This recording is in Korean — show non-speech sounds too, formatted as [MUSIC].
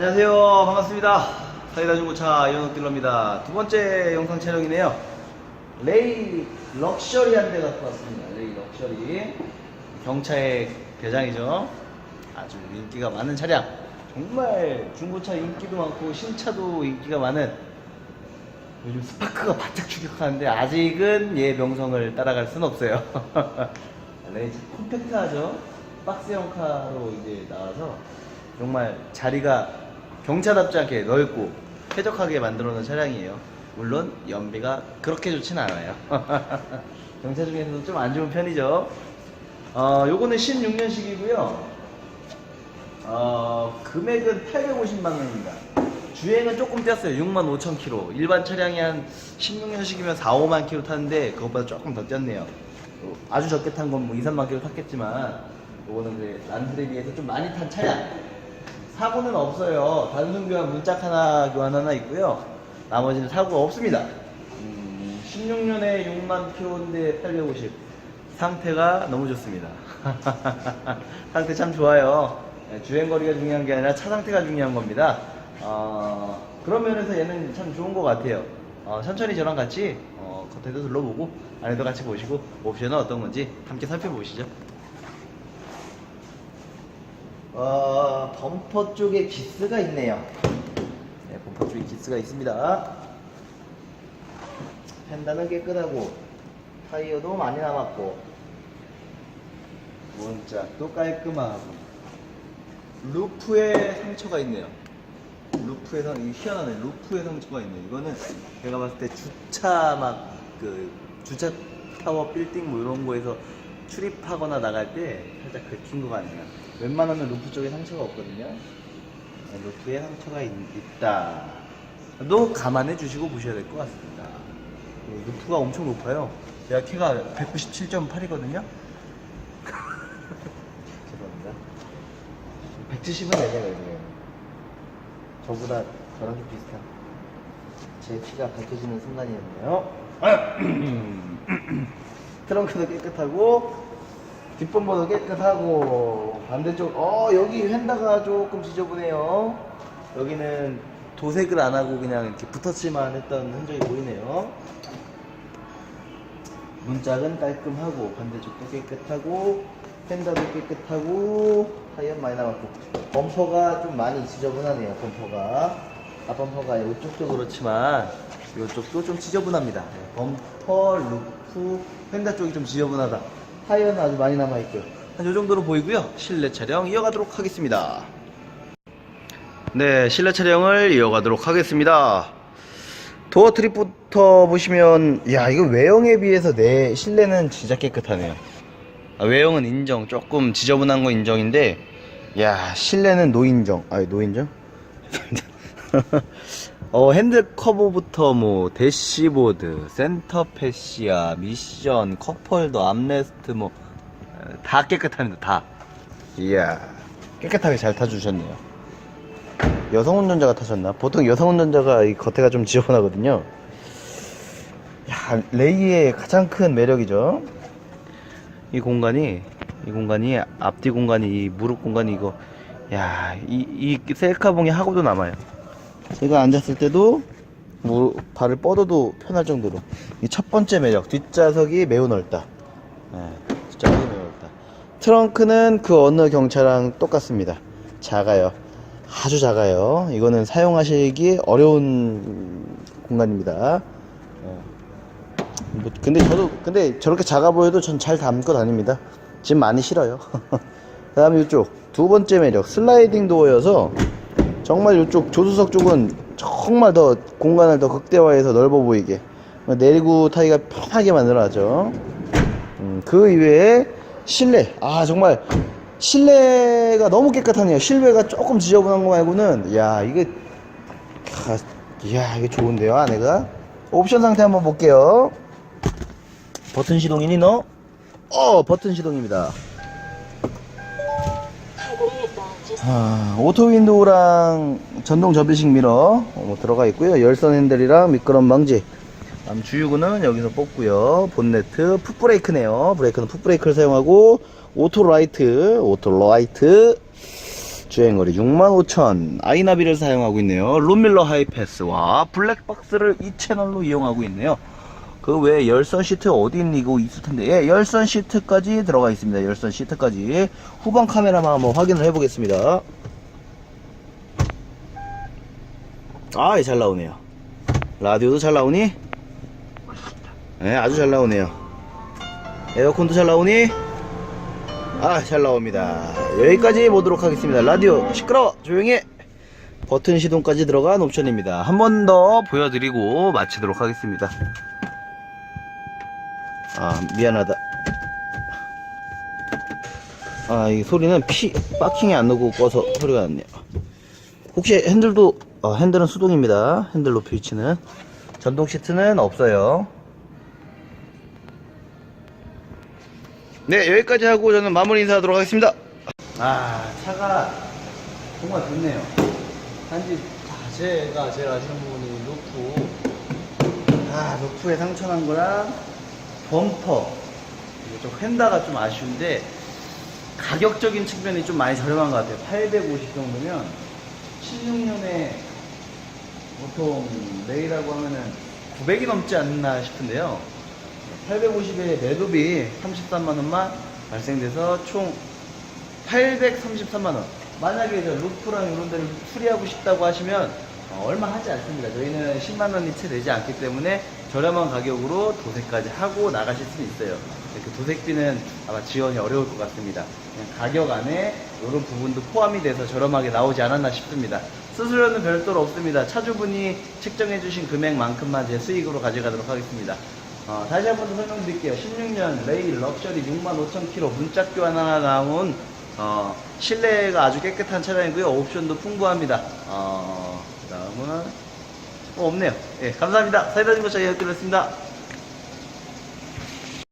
안녕하세요. 반갑습니다. 사이다 중고차 이현욱 딜러입니다. 두 번째 영상 촬영이네요. 레이 럭셔리한 데 갖고 왔습니다. 레이 럭셔리. 경차의 대장이죠. 아주 인기가 많은 차량. 정말 중고차 인기도 많고 신차도 인기가 많은 요즘 스파크가 바짝 추격하는데 아직은 얘 명성을 따라갈 순 없어요. [LAUGHS] 레이 컴팩트하죠. 박스형 카로 이제 나와서 정말 자리가 경차답지 않게 넓고 쾌적하게 만들어 놓은 차량이에요. 물론 연비가 그렇게 좋진 않아요. [LAUGHS] 경차 중에서도 좀 안 좋은 편이죠. 어, 요거는 16년식이고요. 어, 금액은 850만 원입니다. 주행은 조금 뛰었어요. 6만 5천 킬로. 일반 차량이 한 16년식이면 4, 5만 킬로 타는데 그것보다 조금 더 뛰었네요. 어, 아주 적게 탄 건 뭐 2, 3만 킬로 탔겠지만 요거는 그 란드에 비해서 좀 많이 탄 차량. 사고는 없어요. 단순 교환 문짝 하나 교환 하나 있고요. 나머지는 사고가 없습니다. 음, 16년에 6만 킬로인데 850. 상태가 너무 좋습니다. [LAUGHS] 상태 참 좋아요. 네, 주행 거리가 중요한 게 아니라 차 상태가 중요한 겁니다. 어, 그런 면에서 얘는 참 좋은 것 같아요. 어, 천천히 저랑 같이 어, 겉에도 둘러보고 안에도 같이 보시고 옵션은 어떤 건지 함께 살펴보시죠. 어, 범퍼 쪽에 기스가 있네요. 네, 범퍼 쪽에 기스가 있습니다. 펜다는 깨끗하고 타이어도 많이 남았고 문짝도 깔끔하고 루프에 상처가 있네요. 루프에 상 이게 희한하네. 루프에 상처가 있네. 이거는 제가 봤을 때 주차 막 그 주차 타워 빌딩 뭐 이런 거에서 출입하거나 나갈 때 살짝 긁힌 것 같네요. 웬만하면 루프 쪽에 상처가 없거든요. 네, 루프에 상처가 있, 있다. 도 감안해 주시고 보셔야 될 것 같습니다. 네, 루프가 엄청 높아요. 제가 키가 197.8이거든요. [LAUGHS] 죄송합니다. 170은 되네요, 이게. 저보다 저랑 좀 비슷한 제 키가 밝혀지는 순간이었네요. [CLEARS THROAT] [CLEARS THROAT] 트렁크도 깨끗하고 뒷범퍼도 깨끗하고 반대쪽 어 여기 휀다가 조금 지저분해요. 여기는 도색을 안 하고 그냥 이렇게 붙었지만 했던 흔적이 보이네요. 문짝은 깔끔하고 반대쪽도 깨끗하고 펜더도 깨끗하고 타이어 많이 남았고 범퍼가 좀 많이 지저분하네요 범퍼가 앞범퍼가 이쪽도 그렇지만 이쪽도 좀 지저분합니다 네, 범퍼, 루프, 펜더 쪽이 좀 지저분하다. 타이어는 아주 많이 남아있고요. 한 요 정도로 보이고요. 실내 촬영 이어가도록 하겠습니다. 네 실내 촬영을 이어가도록 하겠습니다. 도어 트립부터 보시면 야 이거 외형에 비해서 내 실내는 진짜 깨끗하네요. 아, 외형은 인정. 조금 지저분한 거 인정인데 야 실내는 노인정. 아니 노인정? [LAUGHS] 어 핸들 커버부터 뭐 대시보드 센터 패시아 미션 컵홀더 암레스트 뭐 다 깨끗합니다 다 이야 깨끗하게 잘 타주셨네요 여성 운전자가 타셨나? 보통 여성 운전자가 이 겉에가 좀 지저분하거든요. 야, 레이의 가장 큰 매력이죠. 이 공간이, 이 공간이, 앞뒤 공간이, 이 무릎 공간이 이거, 야, 이, 이 셀카봉이 하고도 남아요. 제가 앉았을 때도, 무 발을 뻗어도 편할 정도로. 이 첫 번째 매력, 뒷좌석이 매우 넓다. 네, 뒷좌석이 매우 넓다. 트렁크는 그 어느 경차랑 똑같습니다. 작아요. 아주 작아요. 이거는 사용하시기 어려운 공간입니다. 어. 뭐, 근데 저도 근데 저렇게 작아 보여도 전 잘 담고 다닙니다. 지금 많이 싫어요. [LAUGHS] 그 다음에 이쪽 두 번째 매력 슬라이딩 도어여서 정말 이쪽 조수석 쪽은 정말 더 공간을 더 극대화해서 넓어 보이게 내리고 타기가 편하게 만들어놨죠. 음, 그 이외에 실내 아 정말 실내가 너무 깨끗하네요. 실외가 조금 지저분한 거 말고는 야 이게 아, 이야 이게 좋은데요 안에가 옵션 상태 한번 볼게요. 버튼 시동이니 너? 어 버튼 시동입니다. 아, 오토 윈도우랑 전동 접이식 미러 어, 들어가 있고요. 열선 핸들이랑 미끄럼 방지. 다음 주유구는 여기서 뽑고요. 본네트 풋브레이크네요. 브레이크는 풋브레이크를 사용하고 오토 라이트, 오토 라이트. 주행거리 65,000 아이나비를 사용하고 있네요 룸밀러 하이패스와 블랙박스를 이 채널로 이용하고 있네요 그 외에 열선 시트 어디 있니 이거 있을 텐데 예 열선 시트까지 들어가 있습니다 열선 시트까지 후방 카메라만 한번 확인을 해 보겠습니다 아, 예, 잘 나오네요. 라디오도 잘 나오니? 네, 아주 잘 나오네요. 에어컨도 잘 나오니? 아, 잘 나옵니다. 여기까지 보도록 하겠습니다. 라디오 시끄러워! 조용히 해! 버튼 시동까지 들어간 옵션입니다. 한 번 더 보여드리고 마치도록 하겠습니다. 아, 미안하다. 아, 이 소리는 피, 파킹에 안 넣고 꺼서 소리가 났네요. 혹시 핸들도 어, 핸들은 수동입니다. 핸들 높이 위치는 전동 시트는 없어요. 네 여기까지 하고 저는 마무리 인사하도록 하겠습니다. 아 차가 정말 좋네요. 단지 아, 제가 제일 아쉬운 부분이 루프 아 루프에 상처난 거랑 범퍼 좀 휀다가 좀 아쉬운데 가격적인 측면이 좀 많이 저렴한 것 같아요. 850 정도면 16년에 보통 내일하고 하면은 900이 넘지 않나 싶은데요. 850에 매도비 33만원만 발생돼서 총 833만원. 만약에 저 루프랑 이런 데를 수리하고 싶다고 하시면 어, 얼마 하지 않습니다. 저희는 10만 원이 채 되지 않기 때문에 저렴한 가격으로 도색까지 하고 나가실 수 있어요. 근데 그 도색비는 아마 지원이 어려울 것 같습니다. 가격 안에 이런 부분도 포함이 돼서 저렴하게 나오지 않았나 싶습니다. 수수료는 별도로 없습니다. 차주분이 책정해주신 금액만큼만 제 수익으로 가져가도록 하겠습니다. 어, 다시 한 번 더 설명드릴게요. 16년 레일 럭셔리 65,000km 문짝 교환 하나 나온 어, 실내가 아주 깨끗한 차량이고요. 옵션도 풍부합니다. 어, 그 다음은 어, 없네요. 예, 감사합니다. 사이다 중고차 이어드렸습니다.